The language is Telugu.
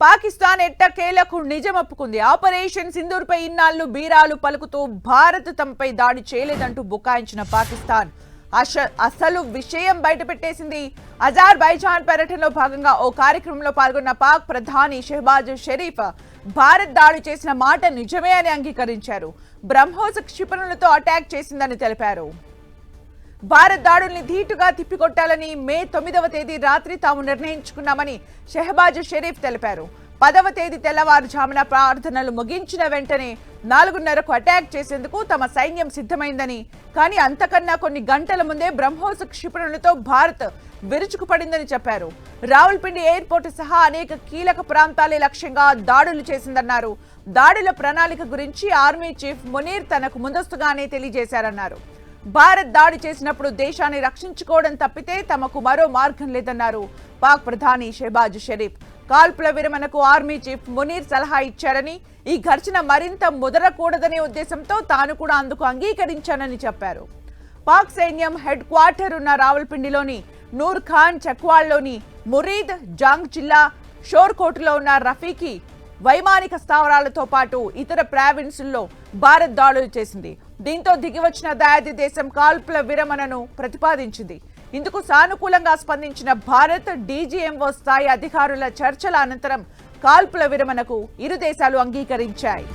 పాకిస్తాన్ ఎట్టకేలకు నిజం ఒప్పుకుంది ఆపరేషన్ సింధూర్పై ఇన్నాళ్ళు బీరాలు పలుకుతూ భారత్ తమపై దాడి చేయలేదంటూ బుకాయించిన పాకిస్తాన్. అసలు విషయం బయటపెట్టేసింది అజార్ బైజాన్ పర్యటనలో భాగంగా ఓ కార్యక్రమంలో పాల్గొన్న పాక్ ప్రధాని షెహబాజ్ షరీఫ్ భారత్ దాడి చేసిన మాట నిజమే అని అంగీకరించారు. బ్రహ్మోస్ క్షిపణులతో అటాక్ చేసిందని తెలిపారు. భారత్ దాడుల్ని ధీటుగా తిప్పికొట్టాలని మే తొమ్మిదవ తేదీ రాత్రి తాము నిర్ణయించుకున్నామని షెహబాజ్ షరీఫ్ తెలిపారు. పదవ తేదీ తెల్లవారుజామున ప్రార్థనలు ముగించిన వెంటనే నాలుగున్నరకు అటాక్ చేసేందుకు తమ సైన్యం సిద్ధమైందని కానీ అంతకన్నా కొన్ని గంటల ముందే బ్రహ్మోస్ క్షిపణులతో భారత్ విరుచుకుపడిందని చెప్పారు. రావుల్పిండి ఎయిర్పోర్ట్ సహా అనేక కీలక ప్రాంతాలే లక్ష్యంగా దాడులు చేసిందన్నారు. దాడుల ప్రణాళిక గురించి ఆర్మీ చీఫ్ మునీర్ తనకు ముందస్తుగానే తెలియజేశారన్నారు. భారత్ దాడి చేసినప్పుడు దేశాన్ని రక్షించుకోవడం తప్పితే తమకు మరో మార్గం లేదన్నారు పాక్ ప్రధాని షెహబాజ్ షరీఫ్. కాల్పుల విరమణకు ఆర్మీ చీఫ్ మునీర్ సలహా ఇచ్చారని ఈ ఘర్షణ మరింత ముదరకూడదనే ఉద్దేశంతో తాను కూడా అందుకు అంగీకరించానని చెప్పారు. పాక్ సైన్యం హెడ్ క్వార్టర్ ఉన్న రావల్పిండిలోని నూర్ ఖాన్ చక్వాల్లోని మురీద్ జాంగ్ జిల్లా షోర్కోట్లో ఉన్న రఫీకి వైమానిక స్థావరాలతో పాటు ఇతర ప్రావిన్సుల్లో భారత్ దాడులు చేసింది. దీంతో దిగివచ్చిన దాయాది దేశం కాల్పుల విరమణను ప్రతిపాదించింది. ఇందుకు సానుకూలంగా స్పందించిన భారత్ డీజీఎంఓ స్థాయి అధికారుల చర్చల అనంతరం కాల్పుల విరమణకు ఇరు దేశాలు అంగీకరించాయి.